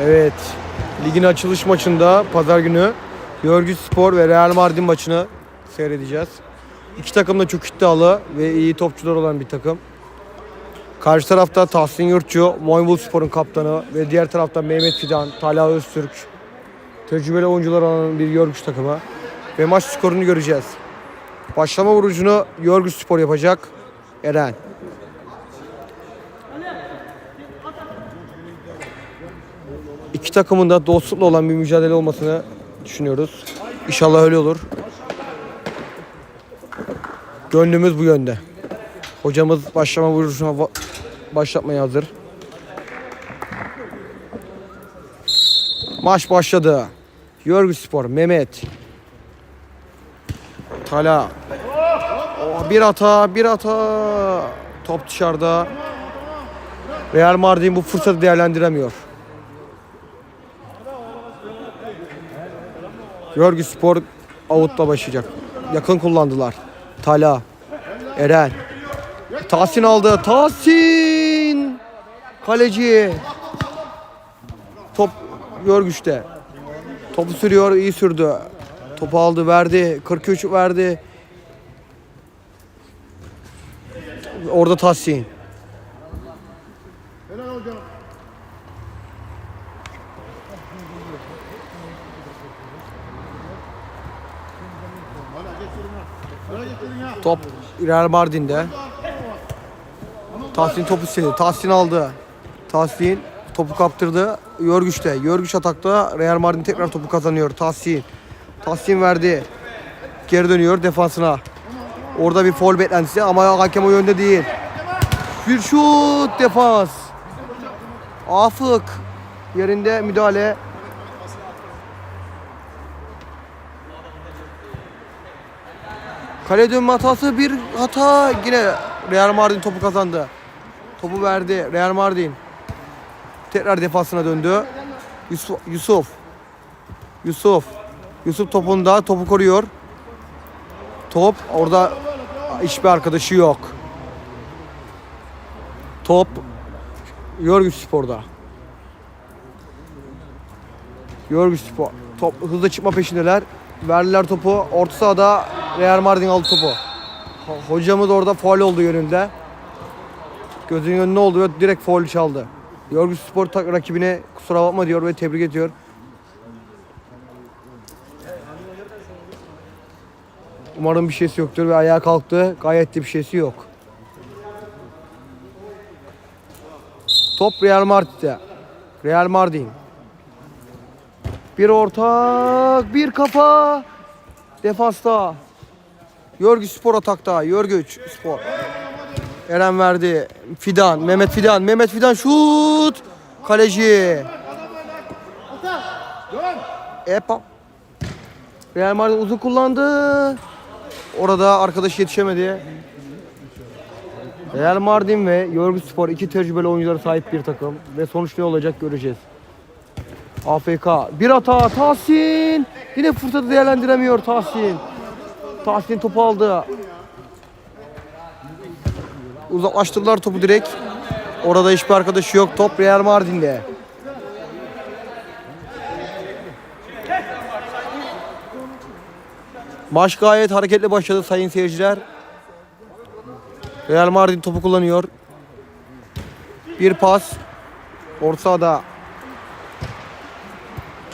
Evet. Ligin açılış maçında pazar günü Yorgü Spor ve Real Mardin maçını seyredeceğiz. İki takım da çok iddialı ve iyi topçular olan bir takım. Karşı tarafta Tahsin Yurtçu, Moymbul Spor'un kaptanı ve diğer tarafta Mehmet Fidan, Talha Öztürk. Tecrübeli oyuncular olan bir Yorgü takımı. Ve maç skorunu göreceğiz. Başlama vurucunu Yorgü Spor yapacak. Eren. İki takımın da dostlukla olan bir mücadele olmasını düşünüyoruz. İnşallah öyle olur. Gönlümüz bu yönde. Hocamız başlama vuruşuna başlatmaya hazır. Maç başladı. Yorgu Spor, Mehmet. Tala. Oh, bir hata, bir hata. Top dışarıda. Real Mardin bu fırsatı değerlendiremiyor. Yorgu Spor avutla başlayacak. Yakın kullandılar. Tala. Eren. Tahsin aldı. Tahsin. Kaleci. Top Yorgüç'te. Topu sürüyor. iyi sürdü. Topu aldı verdi. 43 verdi. Orada Tahsin. Top Real Mardin'de. Tahsin topu istedi. Tahsin aldı. Tahsin topu kaptırdı. Yorgüç'te. Yorgüç atakta. Real Mardin tekrar topu kazanıyor. Tahsin. Tahsin verdi. Geri dönüyor defansına. Orada bir foul beklentisi ama hakem o yönde değil. Bir şut defans. Afık yerinde müdahale. Kale dönme hatası bir hata. Yine Real Mardin topu kazandı. Topu verdi Real Mardin. Tekrar defansına döndü. Yusuf. Yusuf. Yusuf. Yusuf topunda topu koruyor. Top orada hiçbir arkadaşı yok. Top Yorgü Spor'da. Yorgü Spor. Top hızlı çıkma peşindeler. Verdiler topu. Orta sahada Real Mardin aldı topu. Ho- Hocamız orada faul oldu yönünde. Gözünün önüne oldu ve direkt faul çaldı. Yorgü Spor rakibine kusura bakma diyor ve tebrik ediyor. Umarım bir şeysi yoktur ve ayağa kalktı. Gayet de bir şeysi yok. Top Real Madrid'de. Real Mardin. Bir ortak, bir kafa. Defansta. Yorgü Spor atakta. Yorgüç Spor. Eren verdi. Fidan, Mehmet Fidan. Mehmet Fidan şut. Kaleci. Epa. Real Madrid uzun kullandı. Orada arkadaş yetişemedi. Real Mardin ve Yorgu Spor iki tecrübeli oyunculara sahip bir takım. Ve sonuç ne olacak göreceğiz. AFK. Bir hata. Tahsin. Yine fırsatı değerlendiremiyor Tahsin. Tahsin topu aldı. Uzaklaştırdılar topu direkt. Orada hiçbir arkadaşı yok. Top Real Mardin'de. Maç gayet hareketli başladı sayın seyirciler. Real Mardin topu kullanıyor. Bir pas. Orta sahada.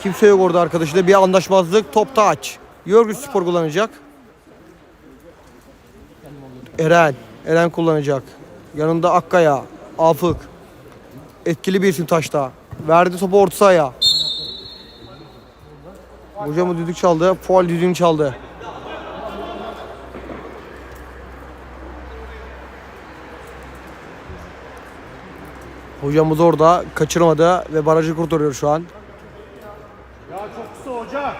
Kimse yok orada arkadaşıyla. Bir anlaşmazlık. Top taç. Yorgü Spor kullanacak. Eren. Eren kullanacak. Yanında Akkaya. Afık. Etkili bir isim taşta. Verdi topu orta sahaya. Hocamı düdük çaldı. Faul düdüğünü çaldı. Hocamız orada kaçırmadı ve barajı kurtarıyor şu an. Ya çok kısa hoca.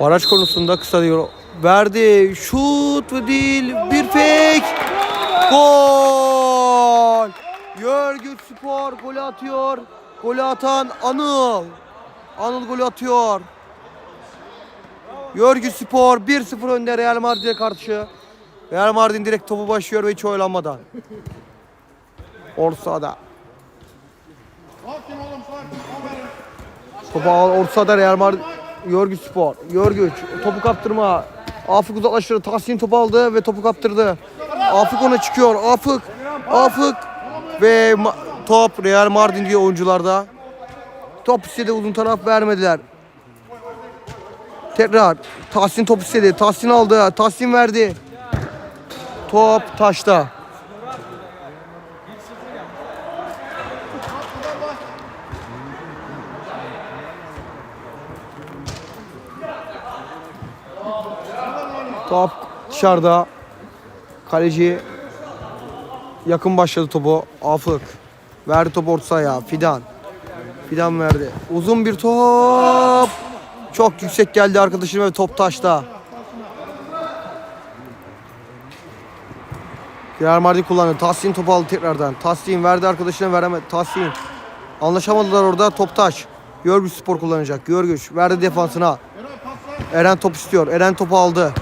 Baraj konusunda kısa diyor. Verdi. Şut değil. Bir fake. Gol. Yörgüt Spor golü atıyor. Golü atan Anıl. Anıl golü atıyor. Yörgüt Spor 1-0 önde Real Madrid'e karşı. Real Madrid direkt topu başlıyor ve hiç oğlum sakin. Topu sahada Real Madrid. Yorgüç Spor. Yorgüç. Topu kaptırma. Afık uzaklaştırdı. Tahsin topu aldı ve topu kaptırdı. Afık ona çıkıyor. Afık. Afık. Ve top Real Mardin diyor oyuncularda. Top istedi uzun taraf vermediler. Tekrar Tahsin top istedi. Tahsin aldı. Tahsin verdi. Top taşta. Top dışarıda. Kaleci yakın başladı topu. Afık. Verdi topu orta sahaya. Fidan. Fidan verdi. Uzun bir top. Çok yüksek geldi arkadaşım ve top taşta. Real Madrid kullandı. Tahsin topu aldı tekrardan. Tahsin verdi arkadaşına veremedi. Tahsin. Anlaşamadılar orada. Top taş. Görgüç Spor kullanacak. Görgüç verdi defansına. Eren top istiyor. Eren topu aldı.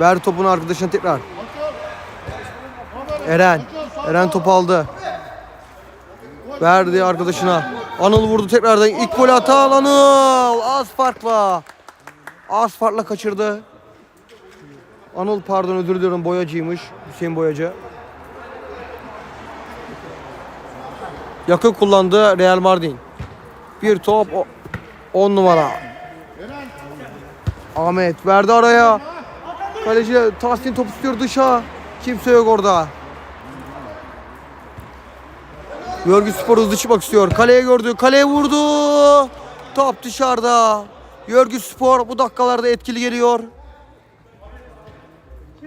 Verdi topunu arkadaşına tekrar. Eren. Eren topu aldı. Verdi arkadaşına. Anıl vurdu tekrardan. İlk golü atan Anıl. Az farkla. Az farkla kaçırdı. Anıl pardon özür diliyorum boyacıymış. Hüseyin Boyacı. Yakın kullandı Real Mardin. Bir top 10 numara. Ahmet verdi araya. Kaleci Tahsin top istiyor dışa. Kimse yok orada. Görgü Spor hızlı çıkmak istiyor. Kaleye gördü. Kaleye vurdu. Top dışarıda. Görgü Spor bu dakikalarda etkili geliyor.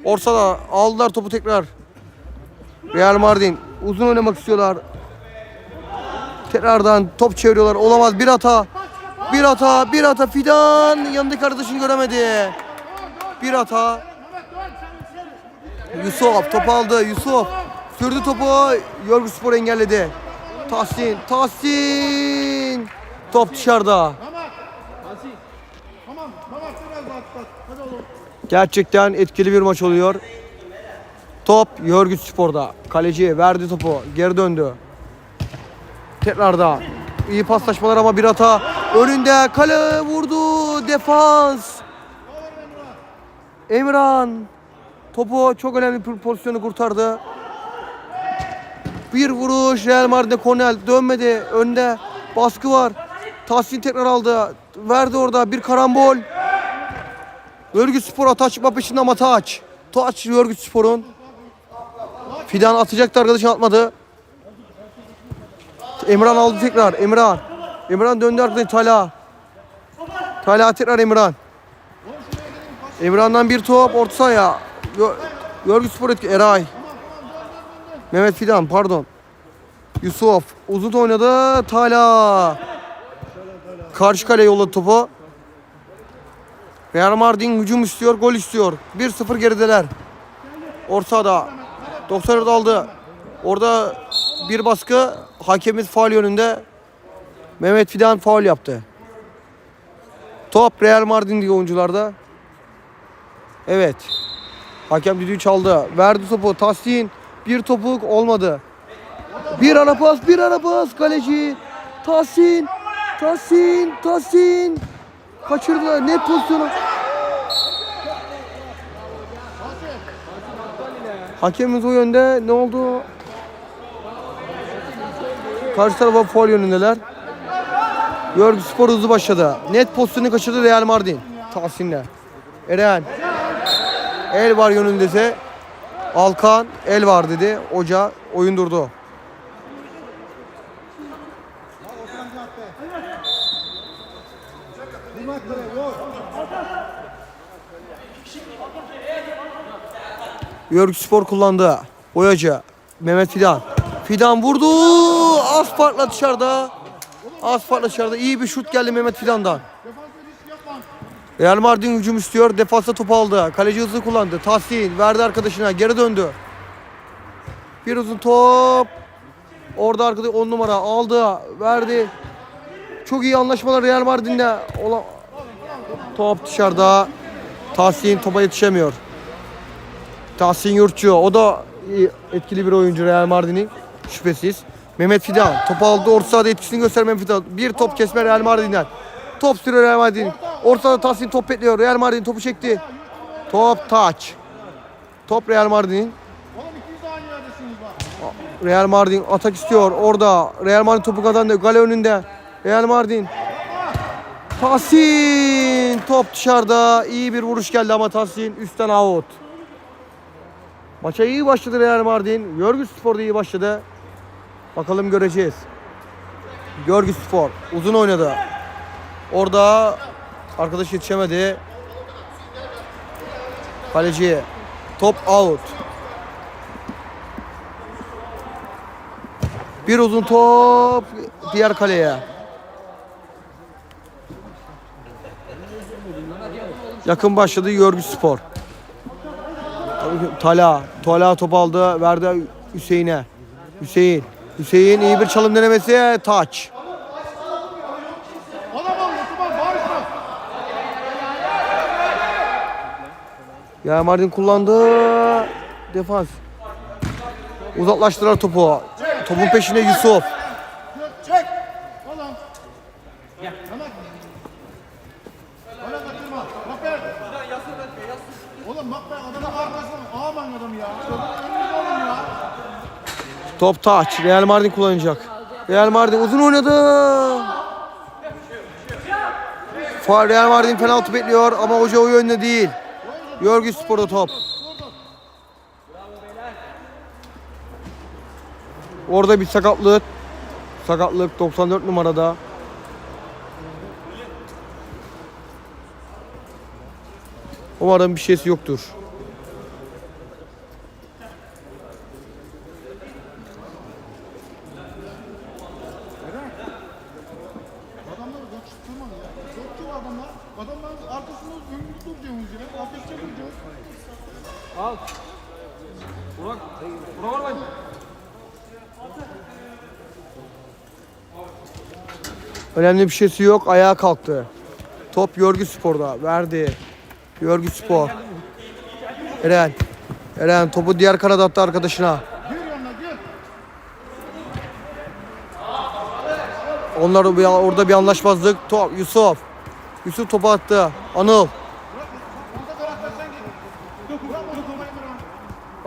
Orsada aldılar topu tekrar. Real Mardin uzun oynamak istiyorlar. Tekrardan top çeviriyorlar. Olamaz bir hata. Bir hata, bir hata. Fidan yanındaki arkadaşını göremedi. Bir hata. Yusuf top aldı. Yusuf sürdü topu. Yorgu Spor engelledi. Tahsin, Tahsin. Top dışarıda. Gerçekten etkili bir maç oluyor. Top Yorgüç Spor'da. Kaleci verdi topu. Geri döndü. Tekrarda. iyi paslaşmalar ama bir hata. Önünde kale vurdu. Defans. Emran. Topu çok önemli bir pozisyonu kurtardı. Bir vuruş Real Madrid'de Cornel dönmedi. Önde baskı var. Tahsin tekrar aldı. Verdi orada bir karambol. Örgüt Spor ataç çıkma peşinde ama taç. Taç Örgüt Spor'un. Fidan atacaktı arkadaşı atmadı. Emran aldı tekrar. Emran. Emran döndü arkadaşı Tala. Tala tekrar Emran. Emran'dan bir top orta sahaya. Örgüt Spor etki. Eray. Mehmet Fidan pardon. Yusuf. Uzun oynadı. Tala. Karşı kale yolladı topu. Real Mardin hücum istiyor, gol istiyor. 1-0 gerideler. Ortada. 94 aldı. Orada bir baskı. Hakemiz faul yönünde. Mehmet Fidan faul yaptı. Top Real Mardin diye oyuncularda. Evet. Hakem düdüğü çaldı. Verdi topu. Tahsin. Bir topuk olmadı. Bir ara pas, bir ara pas. Kaleci. Tahsin. Tahsin. Tahsin. Kaçırdılar. Net pozisyonu. Hakemimiz o yönde. Ne oldu? Karşı tarafa faul yönündeler. Yorgu Spor hızlı başladı. Net pozisyonu kaçırdı Real Mardin. Tahsin'le. Eren. El var yönündese. Alkan el var dedi. Hoca oyun durdu. Yorgu Spor kullandı. Boyacı. Mehmet Fidan. Fidan vurdu. Az farkla dışarıda. Az farkla dışarıda. İyi bir şut geldi Mehmet Fidan'dan. Real Mardin hücum istiyor. Defansta topu aldı. Kaleci hızlı kullandı. Tahsin verdi arkadaşına. Geri döndü. Bir uzun top. Orada arkadaş 10 numara aldı. Verdi. Çok iyi anlaşmalar Real Mardin'de. Ola... Top dışarıda. Tahsin topa yetişemiyor. Tahsin Yurtçu. O da etkili bir oyuncu Real Mardin'in. Şüphesiz. Mehmet Fidan. Topu aldı. Orta sahada etkisini gösteren Mehmet Fidan. Bir top kesme Real Mardin'den. Top sürüyor Real Madrid. Ortada Tahsin top bekliyor. Real Madrid topu çekti. Top taç. Top Real Madrid'in. Oğlum 200 aynı yerdesiniz bak. Real Madrid atak istiyor. Orada Real Madrid topu kazandı. Gale önünde. Real Madrid. Tahsin. Top dışarıda. İyi bir vuruş geldi ama Tahsin üstten out. Maça iyi başladı Real Madrid. Görgüs Spor da iyi başladı. Bakalım göreceğiz. Görgüs Spor uzun oynadı. Orada arkadaş yetişemedi. Kaleci. Top out. Bir uzun top diğer kaleye. Yakın başladı Yorgu Spor. Tala, Tala top aldı, verdi Hüseyin'e. Hüseyin, Hüseyin iyi bir çalım denemesi, taç. Ya Mardin kullandı. Defans. Uzaklaştılar topu. Topun peşinde Yusuf. Top taç. Real Mardin kullanacak. Real Mardin uzun oynadı. Real Mardin penaltı bekliyor ama hoca o yönde değil. Yorgu Spor'da top. Orada bir sakatlık. Sakatlık 94 numarada. Umarım bir şeysi yoktur. Önemli bir şeysi yok. Ayağa kalktı. Top Yorgu Spor'da. Verdi. Yorgu Spor. Eren. Eren topu diğer kanada attı arkadaşına. Onlar orada bir anlaşmazlık. Top, Yusuf. Yusuf topu attı. Anıl.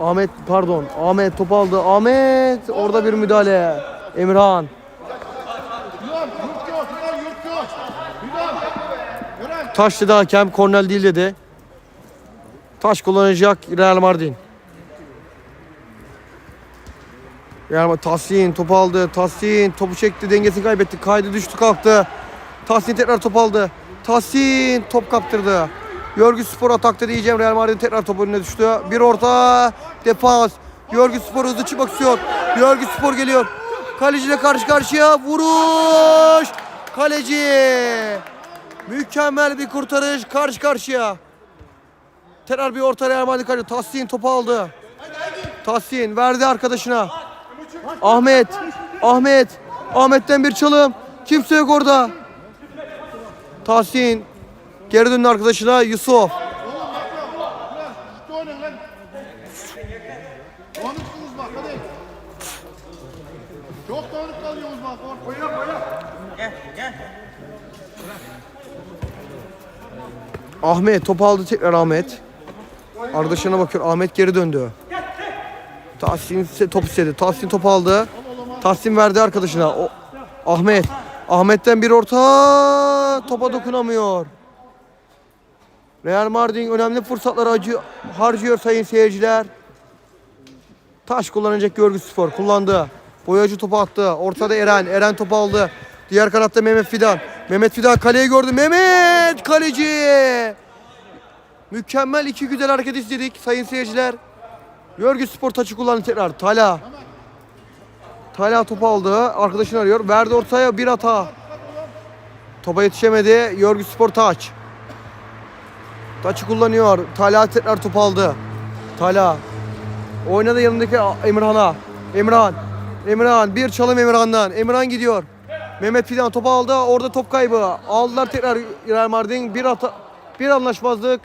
Ahmet pardon. Ahmet topu aldı. Ahmet. Orada bir müdahale. Emirhan. Taş dedi hakem. Kornel değil dedi. Taş kullanacak Real Mardin. Real Madrid. Tahsin topu aldı. Tahsin topu çekti. Dengesini kaybetti. Kaydı düştü kalktı. Tahsin tekrar top aldı. Tahsin top kaptırdı. Yorgu Spor atakta diyeceğim. Real Madrid tekrar top önüne düştü. Bir orta defans. Yorgu Spor hızlı çıkmak istiyor. Yorgu Spor geliyor. Kaleciyle karşı karşıya vuruş. Kaleci. Mükemmel bir kurtarış karşı karşıya. Tekrar bir orta Real Madrid kaleci. Tahsin topu aldı. Tahsin verdi arkadaşına. Ahmet. Ahmet. Ahmet'ten bir çalım. Kimse yok orada. Tahsin. Geri döndü arkadaşına Yusuf. Ahmet topu aldı tekrar Ahmet. Arkadaşına bakıyor. Ahmet geri döndü. Tahsin topu istedi. Tahsin topu aldı. Tahsin verdi arkadaşına. O, Ahmet. Ahmet'ten bir orta. Topa dokunamıyor. Real Mardin önemli fırsatları acı, harcıyor sayın seyirciler. Taş kullanacak Görgü Spor. Kullandı. Boyacı topu attı. Ortada Eren. Eren topu aldı. Diğer kanatta Mehmet Fidan. Mehmet Fidan kaleyi gördü. Mehmet kaleci. Mükemmel iki güzel hareket izledik sayın seyirciler. Görgü Spor taçı kullandı tekrar. Tala. Tala topu aldı. Arkadaşını arıyor. Verdi ortaya bir hata. Topa yetişemedi. Görgü Spor taç. Taçı kullanıyor. Tala tekrar topu aldı. Tala. Oynadı yanındaki Emirhan'a. Emirhan. Emirhan. Bir çalım Emirhan'dan. Emirhan gidiyor. Mehmet Fidan topu aldı. Orada top kaybı. Aldılar tekrar Real Mardin. Bir hata, bir anlaşmazlık.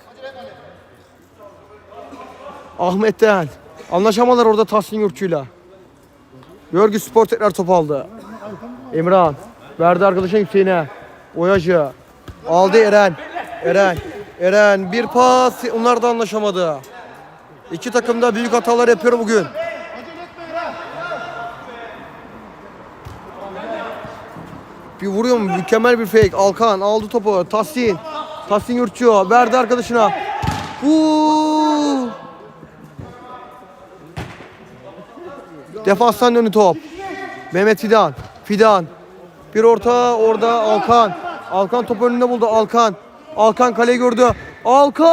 Ahmet'ten. Anlaşamadılar orada Tahsin Yurtçu'yla. Görgü Spor tekrar top aldı. Emirhan. Verdi arkadaşına Hüseyin'e. Oyacı. Aldı Eren. Eren. Eren bir pas. Onlar da anlaşamadı. İki takım da büyük hatalar yapıyor bugün. Bir vuruyor mu? Mükemmel bir fake. Alkan aldı topu. Tahsin. Tahsin Yurtçu verdi arkadaşına. Vuu. Defanstan döndü top. Mehmet Fidan. Fidan. Bir orta orada Alkan. Alkan topu önünde buldu Alkan. Alkan kaleyi gördü. Alkan!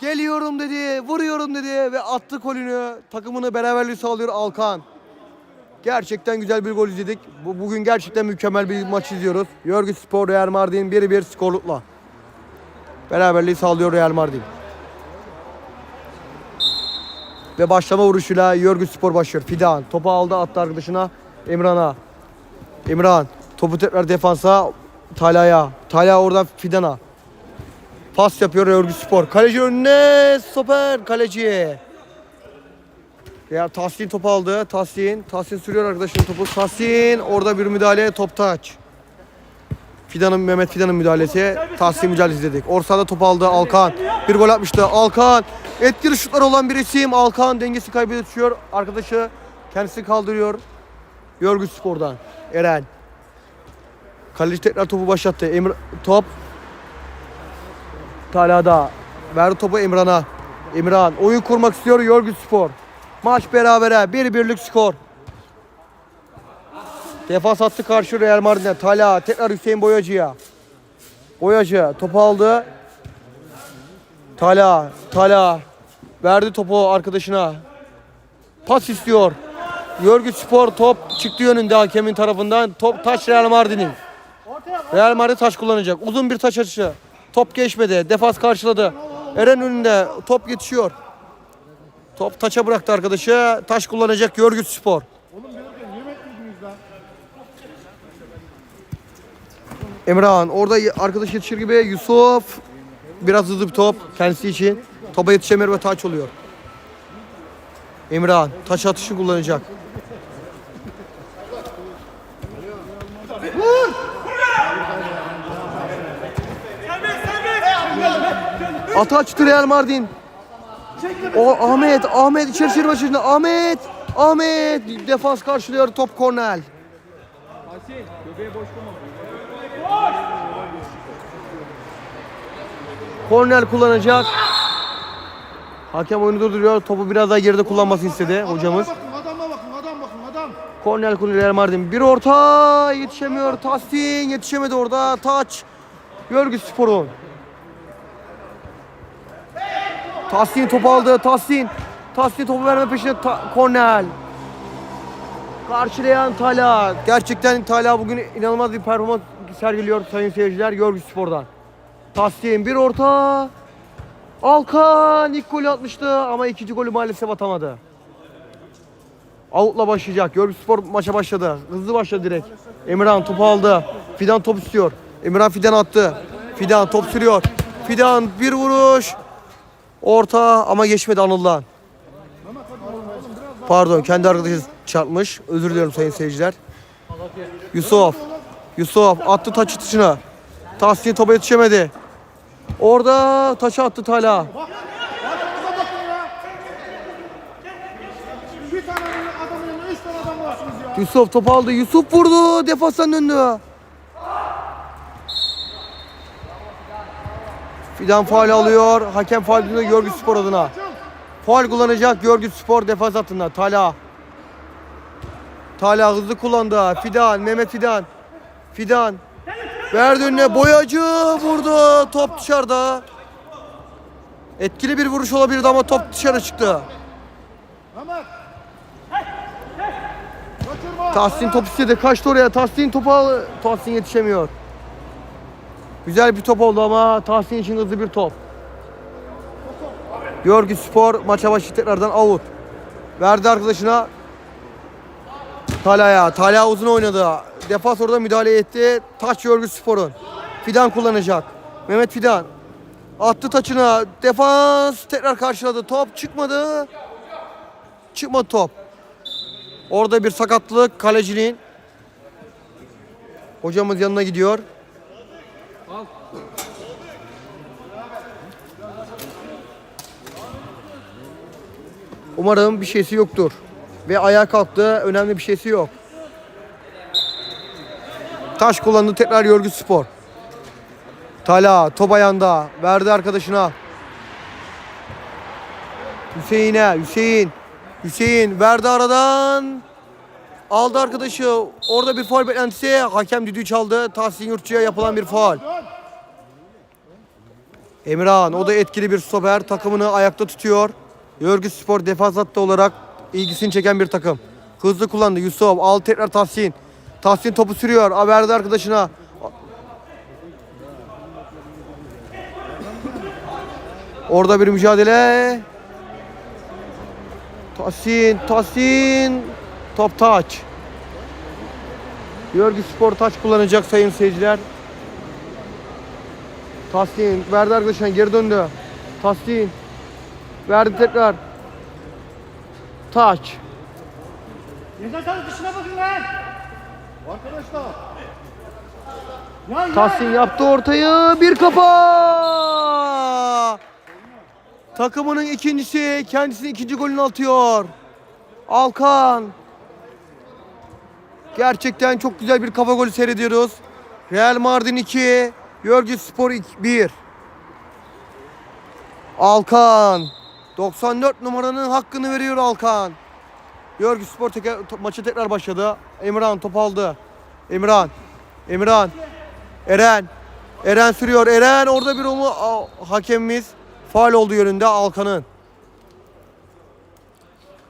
Geliyorum dedi, vuruyorum dedi ve attı golünü. Takımını beraberliği sağlıyor Alkan. Gerçekten güzel bir gol izledik. Bu, bugün gerçekten mükemmel bir maç izliyoruz. Yorgis Spor Real Mardin 1-1 skorlukla. Beraberliği sağlıyor Real Mardin. Ve başlama vuruşuyla Yorgis Spor başlıyor. Fidan topu aldı attı arkadaşına Emran'a. İmran topu tekrar defansa Talha'ya. Talha oradan Fidan'a. Pas yapıyor Yorgis Spor. Kaleci önüne stoper kaleci. Ya Tahsin topu aldı. Tahsin. Tahsin sürüyor arkadaşının topu. Tahsin orada bir müdahale top taç. Fidan'ın Mehmet Fidan'ın müdahalesi. Tahsin mücadelesi dedik. Orsada top aldı Alkan. Bir gol atmıştı. Alkan. Etkili şutlar olan bir isim. Alkan dengesi kaybediyor. Arkadaşı kendisi kaldırıyor. Yorgun Spor'dan. Eren. Kaleci tekrar topu başlattı. Emre top. Talha'da. Verdi topu Emran'a. İmran oyun kurmak istiyor Yorgun Spor. Maç berabere. Bir birlik skor. Defans attı karşı Real Madrid'e. Talha tekrar Hüseyin Boyacı'ya. Boyacı topu aldı. Talha, Talha verdi topu arkadaşına. Pas istiyor. Yorgü Spor top çıktı yönünde hakemin tarafından. Top taç Real Mardin'in. Real Madrid taç kullanacak. Uzun bir taç atışı. Top geçmedi. Defans karşıladı. Eren önünde. Top yetişiyor. Top taça bıraktı arkadaşı. Taş kullanacak Yorgü Spor. Emrah'ın orada arkadaş yetişir gibi Yusuf biraz hızlı bir top kendisi için. Topa yetişemiyor ve taç oluyor. Emrah'ın taç atışı kullanacak. Ata açtı Real Mardin. O Ahmet, Ahmet içeri çevir başında. Ahmet, Ahmet defans karşılıyor top kornel. Korner kullanacak. Hakem oyunu durduruyor. Topu biraz daha geride kullanmasını istedi hocamız. Kullanıyor Real Mardin. Bir orta yetişemiyor. Tahsin yetişemedi orada. Taç. Görgü Spor'un. Tahsin topu aldı. Tahsin. Tahsin topu verme peşinde. Ta- Kornel. Karşılayan Tala. Gerçekten Tala bugün inanılmaz bir performans sergiliyor sayın seyirciler Görgü Spor'dan. Tahsin bir orta. Alkan ilk golü atmıştı ama ikinci golü maalesef atamadı. Out'la başlayacak. Görgü Spor maça başladı. Hızlı başladı direkt. Emirhan topu aldı. Fidan top istiyor. Emirhan Fidan attı. Fidan top sürüyor. Fidan bir vuruş. Orta ama geçmedi Anıl'dan. Pardon kendi arkadaşı çarpmış. Özür diliyorum sayın seyirciler. Yusuf. Yusuf attı taç atışına. Tahsin topa yetişemedi. Orada taça attı Tala. Yusuf top aldı. Yusuf vurdu. Defanstan döndü. Fidan faul alıyor. Hakem faul diyor Görgü Spor adına. Faul kullanacak Görgü Spor defans hattında. Tala. Tala hızlı kullandı. Fidan, Mehmet Fidan. Fidan. Verdi önüne boyacı vurdu. Top dışarıda. Etkili bir vuruş olabilirdi ama top dışarı çıktı. Tahsin top istedi. Kaçtı oraya. Tahsin topu al. Tahsin yetişemiyor. Güzel bir top oldu ama Tahsin için hızlı bir top. Yorgi Spor maça başı tekrardan out. Verdi arkadaşına. Talha'ya. Talha uzun oynadı. Defans orada müdahale etti. Taç Yorgi Spor'un. Fidan kullanacak. Mehmet Fidan. Attı taçına. Defans tekrar karşıladı. Top çıkmadı. Çıkmadı top. Orada bir sakatlık kaleciliğin. Hocamız yanına gidiyor. Umarım bir şeysi yoktur. Ve ayağa kalktı. Önemli bir şeysi yok. Taş kullandı tekrar Yorgu Spor. Tala top ayağında. Verdi arkadaşına. Hüseyin'e. Hüseyin. Hüseyin verdi aradan. Aldı arkadaşı. Orada bir faul beklentisi. Hakem düdüğü çaldı. Tahsin Yurtçu'ya yapılan bir faul. Emirhan o da etkili bir stoper. Takımını ayakta tutuyor. Yorgu Spor defans hattı olarak ilgisini çeken bir takım. Hızlı kullandı Yusuf. Al tekrar Tahsin. Tahsin topu sürüyor. A, Verdi arkadaşına. Orada bir mücadele. Tahsin, Tahsin. Top taç. Yorgu Spor taç kullanacak sayın seyirciler. Tahsin verdi arkadaşlar geri döndü. Tahsin verdi tekrar. Taç. Ceza sahası dışına bakın lan. Arkadaşlar. Ya ya. Tahsin yaptı ortayı. Bir kafa. Takımının ikincisi. Kendisinin ikinci golünü atıyor. Alkan. Gerçekten çok güzel bir kafa golü seyrediyoruz. Real Mardin 2. Yorgi Spor 1. Alkan. 94 numaranın hakkını veriyor Alkan. Yorgi Spor teker, maçı tekrar başladı. Emirhan top aldı. Emirhan. Emirhan. Eren. Eren sürüyor. Eren orada bir onu hakemimiz faal olduğu yönünde Alkan'ın.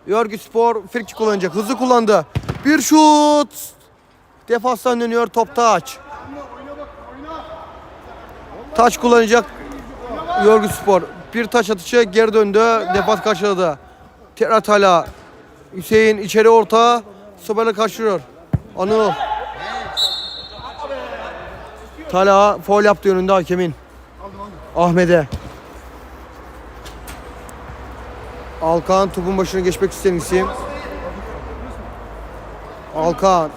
Yorgi Spor frikik kullanacak. Hızlı kullandı. Bir şut. Defanstan dönüyor. Top taç. Taç kullanacak Yorgi Spor. Bir taç atışı geri döndü. Defans karşıladı. Tekrar Tala. Hüseyin içeri orta. Soberle karşılıyor. Anıl. Tala foul yaptı yönünde hakemin. Ahmet'e. Alkan topun başına geçmek isteyen isim. Alkan.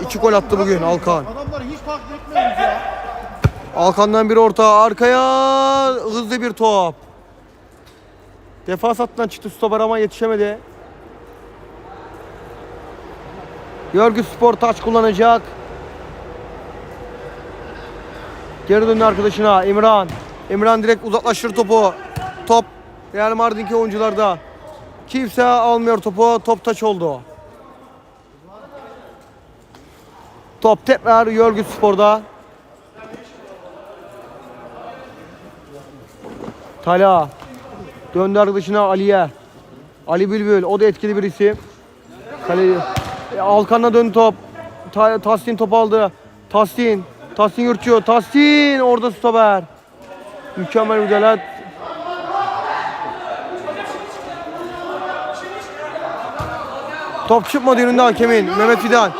İki gol attı bugün Alkan. Adamları hiç takip etmiyoruz ya. Alkan'dan bir orta arkaya hızlı bir top. Defans hattından çıktı stoper ama yetişemedi. Yorgu Spor taç kullanacak. Geri döndü arkadaşına İmran. İmran direkt uzaklaştırır topu. Top Real Mardin'ki oyuncularda. Kimse almıyor topu. Top taç oldu. Top tekrar Yorgu Spor'da. Tala. Döndü arkadaşına Ali'ye. Ali Bülbül. O da etkili bir isim. Kale... E, Alkan'a döndü top. Ta Tahsin top aldı. Tahsin. Tahsin Yurtçu. Tahsin. Orada stoper. Mükemmel müdahale. Top çıkmadı yönünde hakemin. Mehmet Fidan.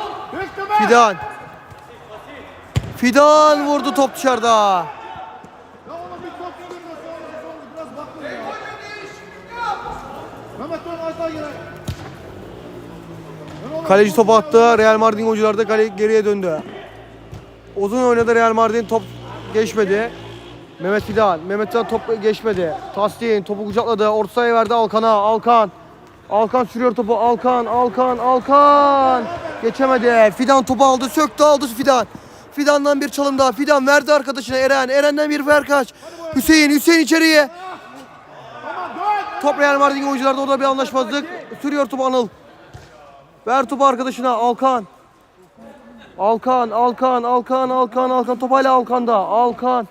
Fidan. Fidan vurdu top dışarıda. Ya oğlum bir top yedirme sonra sonra biraz bakma ya. Mehmet dön az daha geri. Dön oğlum. Kaleci topu attı. Real Mardin oyuncular da kale geriye döndü. Uzun oynadı Real Mardin. Top geçmedi. Mehmet Fidan. Mehmet Fidan top geçmedi. Tastin topu kucakladı. Orta sahaya verdi Alkan'a. Alkan. Alkan sürüyor topu. Alkan, Alkan, Alkan. Geçemedi. Fidan topu aldı. Söktü aldı Fidan. Fidan'dan bir çalım daha. Fidan verdi arkadaşına Eren. Eren'den bir verkaç. Hüseyin, Hüseyin içeriye. Top Real Mardin oyuncularda orada bir anlaşmazlık. Sürüyor topu Anıl. Ver topu arkadaşına Alkan. Alkan, Alkan, Alkan, Alkan, Alkan. Top hala Alkan'da. Alkan.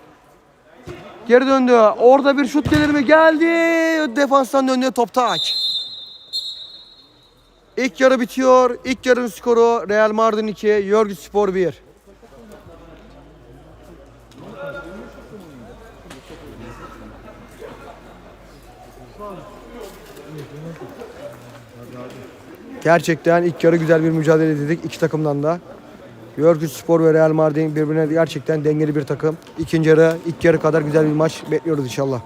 Geri döndü. Orada bir şut gelir mi? Geldi. Defanstan döndü. Top taç. İlk yarı bitiyor. İlk yarının skoru Real Mardin 2, Yorgi Spor 1. Gerçekten ilk yarı güzel bir mücadele dedik iki takımdan da. Yorgi Spor ve Real Mardin birbirine gerçekten dengeli bir takım. İkinci yarı ilk yarı kadar güzel bir maç bekliyoruz inşallah.